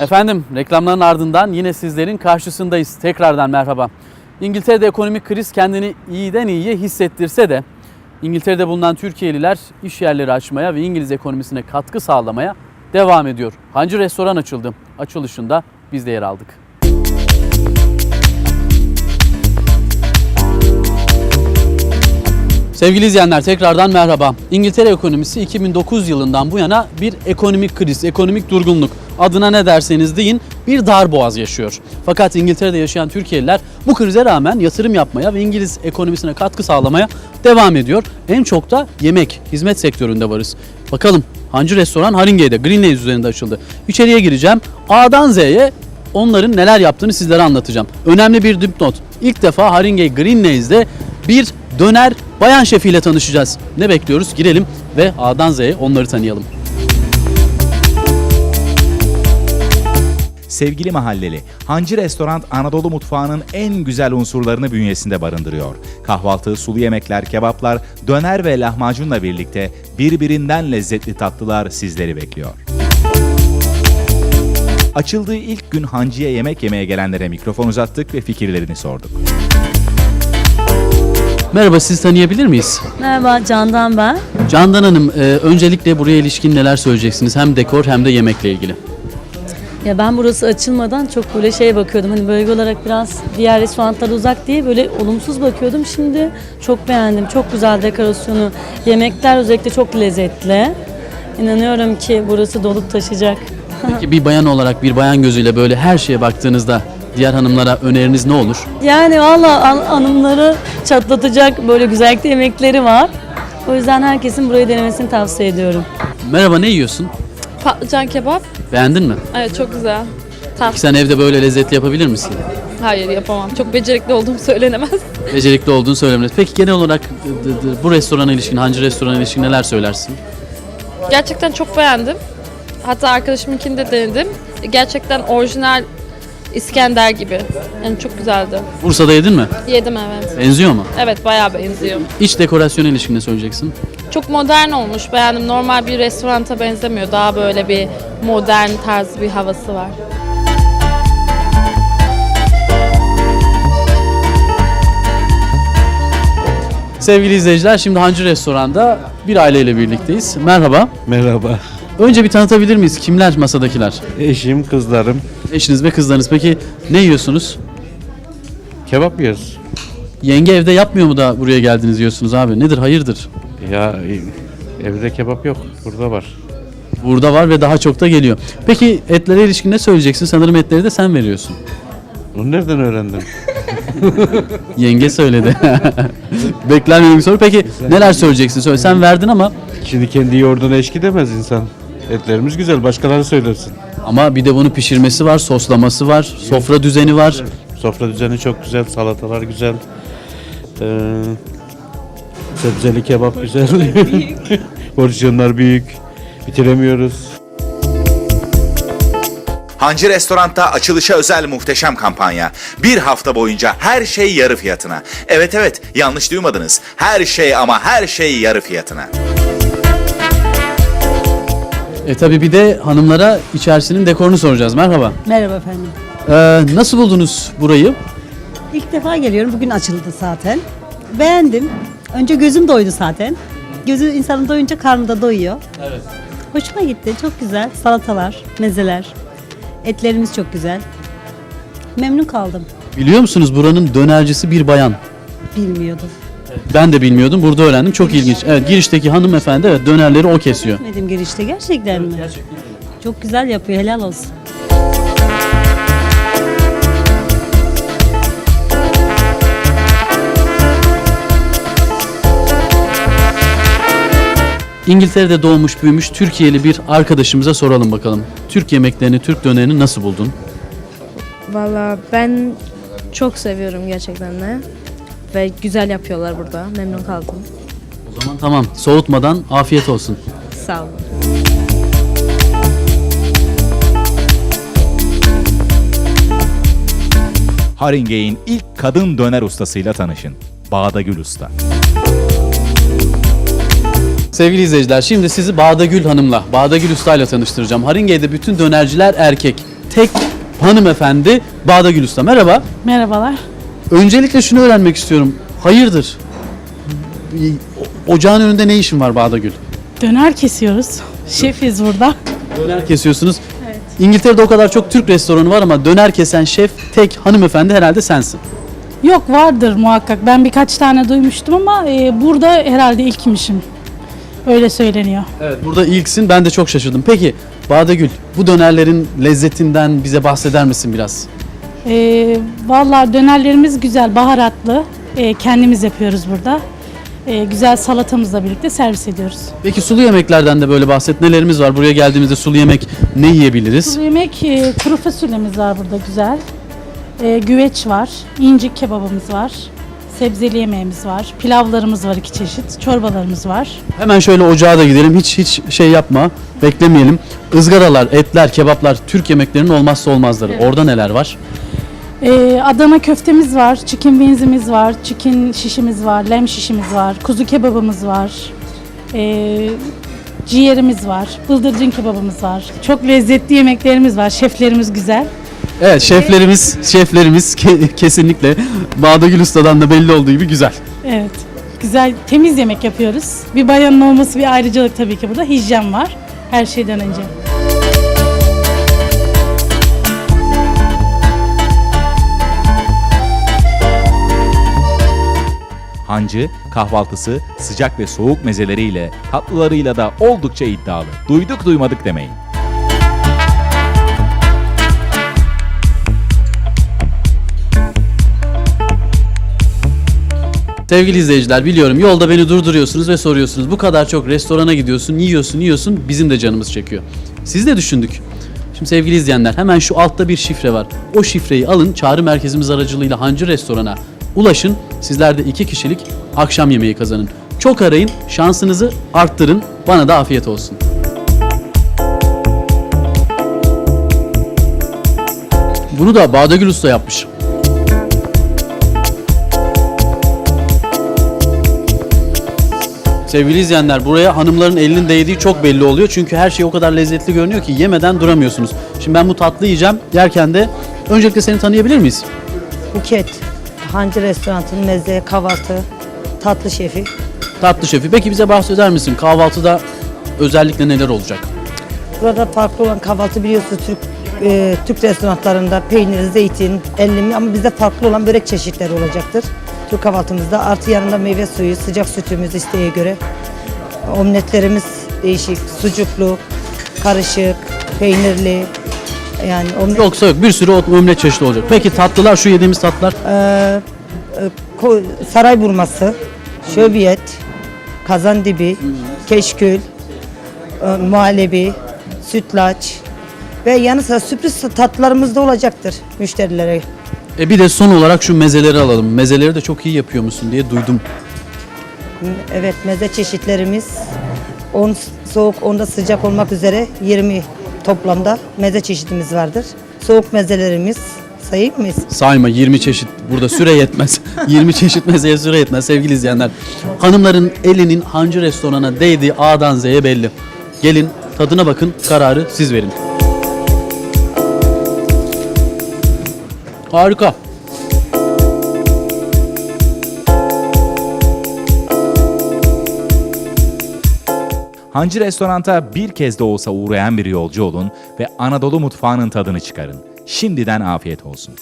Efendim reklamların ardından yine sizlerin karşısındayız. Tekrardan merhaba. İngiltere'de ekonomik kriz kendini iyiden iyiye hissettirse de İngiltere'de bulunan Türkiye'liler iş yerleri açmaya ve İngiliz ekonomisine katkı sağlamaya devam ediyor. Hancı Restoran açıldı. Açılışında biz de yer aldık. Sevgili izleyenler tekrardan merhaba. İngiltere ekonomisi 2009 yılından bu yana bir ekonomik kriz, ekonomik durgunluk adına ne derseniz deyin bir dar boğaz yaşıyor. Fakat İngiltere'de yaşayan Türkiye'liler bu krize rağmen yatırım yapmaya ve İngiliz ekonomisine katkı sağlamaya devam ediyor. En çok da yemek, hizmet sektöründe varız. Bakalım Hancı Restoran Haringey'de, Greenlays üzerinde açıldı. İçeriye gireceğim. A'dan Z'ye onların neler yaptığını sizlere anlatacağım. Önemli bir dipnot. İlk defa Haringey Greenlays'de bir döner bayan şefiyle tanışacağız. Ne bekliyoruz? Girelim ve A'dan Z'ye onları tanıyalım. Sevgili mahalleli, Hancı Restoran Anadolu mutfağının en güzel unsurlarını bünyesinde barındırıyor. Kahvaltı, sulu yemekler, kebaplar, döner ve lahmacunla birlikte birbirinden lezzetli tatlılar sizleri bekliyor. Açıldığı ilk gün Hancı'ya yemek yemeye gelenlere mikrofon uzattık ve fikirlerini sorduk. Merhaba sizi tanıyabilir miyiz? Merhaba Candan ben. Candan Hanım e, öncelikle buraya ilişkin neler söyleyeceksiniz? Hem dekor hem de yemekle ilgili. Ya ben burası açılmadan çok böyle şeye bakıyordum. Hani bölge olarak biraz diğer restoranlara uzak diye böyle olumsuz bakıyordum. Şimdi çok beğendim. Çok güzel dekorasyonu. Yemekler özellikle çok lezzetli. İnanıyorum ki burası dolup taşıyacak. Peki bir bayan olarak bir bayan gözüyle böyle her şeye baktığınızda diğer hanımlara öneriniz ne olur? Yani valla an- hanımları çatlatacak böyle güzellikte yemekleri var. O yüzden herkesin burayı denemesini tavsiye ediyorum. Merhaba ne yiyorsun? Patlıcan kebap. Beğendin mi? Evet çok güzel. Tat. Sen evde böyle lezzetli yapabilir misin? Hayır yapamam. Çok becerikli olduğum söylenemez. Becerikli olduğunu söylemez. Peki genel olarak bu restorana ilişkin, Hancı restorana ilişkin neler söylersin? Gerçekten çok beğendim. Hatta arkadaşımınkini de denedim. Gerçekten orijinal İskender gibi. Yani çok güzeldi. Bursa'da yedin mi? Yedim evet. Benziyor mu? Evet bayağı benziyor. İç dekorasyona ilişkin ne söyleyeceksin? Çok modern olmuş. Beğendim. Normal bir restoranta benzemiyor. Daha böyle bir modern tarz bir havası var. Sevgili izleyiciler şimdi Hancı Restoran'da bir aileyle birlikteyiz. Merhaba. Merhaba. Önce bir tanıtabilir miyiz? Kimler masadakiler? Eşim, kızlarım. Eşiniz ve kızlarınız. Peki ne yiyorsunuz? Kebap yiyoruz. Yenge evde yapmıyor mu da buraya geldiniz diyorsunuz abi? Nedir hayırdır? Ya e, evde kebap yok. Burada var. Burada var ve daha çok da geliyor. Peki etlere ilişkin ne söyleyeceksin? Sanırım etleri de sen veriyorsun. Bunu nereden öğrendin? Yenge söyledi. Beklenmedik bir soru. Peki neler söyleyeceksin? Söyle. Sen verdin ama Şimdi kendi yoğurduna eşki demez insan. Etlerimiz güzel. Başkaları söylersin. Ama bir de bunu pişirmesi var, soslaması var, sofra düzeni var. Sofra düzeni çok güzel. Salatalar güzel. Ee, sebzeli kebap güzel. Porsiyonlar büyük. Bitiremiyoruz. Hancı Restorant'ta açılışa özel muhteşem kampanya. Bir hafta boyunca her şey yarı fiyatına. Evet evet yanlış duymadınız. Her şey ama her şey yarı fiyatına. E tabi bir de hanımlara içerisinin dekorunu soracağız. Merhaba. Merhaba efendim. Ee, nasıl buldunuz burayı? İlk defa geliyorum. Bugün açıldı zaten. Beğendim. Önce gözüm doydu zaten. Gözü insanın doyunca karnı da doyuyor. Evet. Hoşuma gitti. Çok güzel. Salatalar, mezeler. Etlerimiz çok güzel. Memnun kaldım. Biliyor musunuz buranın dönercisi bir bayan. Bilmiyordum. Ben de bilmiyordum. Burada öğrendim. Çok ilginç. Evet girişteki hanımefendi evet dönerleri o kesiyor. Dedim girişte gerçekten mi? Çok güzel yapıyor. Helal olsun. İngiltere'de doğmuş büyümüş Türkiye'li bir arkadaşımıza soralım bakalım. Türk yemeklerini, Türk dönerini nasıl buldun? Valla ben çok seviyorum gerçekten de. Ve güzel yapıyorlar burada. Memnun kaldım. O zaman tamam. Soğutmadan afiyet olsun. Sağ olun. Haringey'in ilk kadın döner ustasıyla tanışın. Bağdagül Usta. Sevgili izleyiciler şimdi sizi Bağdagül Hanım'la, Bağdagül Usta ile tanıştıracağım. Haringey'de bütün dönerciler erkek. tek hanımefendi Bağdagül Usta. Merhaba. Merhabalar. Öncelikle şunu öğrenmek istiyorum. Hayırdır? Ocağın önünde ne işin var Bağdagül? Döner kesiyoruz. Şefiz burada. Döner kesiyorsunuz. İngiltere'de o kadar çok Türk restoranı var ama döner kesen şef tek hanımefendi herhalde sensin. Yok vardır muhakkak. Ben birkaç tane duymuştum ama e, burada herhalde ilkmişim. Öyle söyleniyor. Evet. Burada ilksin ben de çok şaşırdım. Peki Bağdagül bu dönerlerin lezzetinden bize bahseder misin biraz? E, Valla dönerlerimiz güzel, baharatlı. E, kendimiz yapıyoruz burada. E, güzel salatamızla birlikte servis ediyoruz. Peki sulu yemeklerden de böyle bahset. Nelerimiz var? Buraya geldiğimizde sulu yemek ne yiyebiliriz? Sulu yemek, e, kuru fasulyemiz var burada güzel. E, güveç var, incik kebabımız var. Sebzeli yemeğimiz var, pilavlarımız var iki çeşit, çorbalarımız var. Hemen şöyle ocağa da gidelim. Hiç hiç şey yapma. Beklemeyelim. Izgaralar, etler, kebaplar Türk yemeklerinin olmazsa olmazları. Orada neler var? Ee, Adana köftemiz var, chicken wings'imiz var, chicken şişimiz var, lem şişimiz var, kuzu kebabımız var, ee, ciğerimiz var, bıldırcın kebabımız var. Çok lezzetli yemeklerimiz var, şeflerimiz güzel. Evet, şeflerimiz, şeflerimiz ke- kesinlikle Bağdagül Usta'dan da belli olduğu gibi güzel. Evet, güzel, temiz yemek yapıyoruz. Bir bayanın olması bir ayrıcalık tabii ki burada. Hijyen var her şeyden önce. Hancı kahvaltısı sıcak ve soğuk mezeleriyle, tatlılarıyla da oldukça iddialı. Duyduk duymadık demeyin. Sevgili izleyiciler biliyorum yolda beni durduruyorsunuz ve soruyorsunuz. Bu kadar çok restorana gidiyorsun, yiyorsun, yiyorsun. Bizim de canımız çekiyor. Siz de düşündük. Şimdi sevgili izleyenler hemen şu altta bir şifre var. O şifreyi alın çağrı merkezimiz aracılığıyla Hancı Restoran'a ulaşın. Sizler de iki kişilik akşam yemeği kazanın. Çok arayın, şansınızı arttırın. Bana da afiyet olsun. Bunu da Bağdagül Usta yapmış. Sevgili izleyenler buraya hanımların elinin değdiği çok belli oluyor. Çünkü her şey o kadar lezzetli görünüyor ki yemeden duramıyorsunuz. Şimdi ben bu tatlı yiyeceğim. Yerken de öncelikle seni tanıyabilir miyiz? Buket, Hancı Restoranı'nın meze, kahvaltı, tatlı şefi. Tatlı şefi. Peki bize bahseder misin? Kahvaltıda özellikle neler olacak? Burada farklı olan kahvaltı biliyorsunuz Türk e, Türk restoranlarında peynir, zeytin, ellim ama bizde farklı olan börek çeşitleri olacaktır. Türk kahvaltımızda artı yanında meyve suyu, sıcak sütümüz isteğe göre. Omletlerimiz değişik, sucuklu, karışık, peynirli. Yani omlet, Yoksa yok. Bir sürü omlet çeşidi olacak. Peki tatlılar, şu yediğimiz tatlılar. Ee, e, ko- saray burması, şöbiyet, kazan dibi, keşkül, e, muhallebi, sütlaç ve yanı sıra sürpriz tatlılarımız da olacaktır müşterilere. E bir de son olarak şu mezeleri alalım. Mezeleri de çok iyi yapıyor musun diye duydum. Evet meze çeşitlerimiz 10 soğuk 10 da sıcak olmak üzere 20 toplamda meze çeşitimiz vardır. Soğuk mezelerimiz sayayım mı? Sayma 20 çeşit burada süre yetmez. 20 çeşit mezeye süre yetmez sevgili izleyenler. Hanımların elinin hancı restorana değdiği A'dan Z'ye belli. Gelin tadına bakın kararı siz verin. Harika. Hancı Restorant'a bir kez de olsa uğrayan bir yolcu olun ve Anadolu mutfağının tadını çıkarın. Şimdiden afiyet olsun.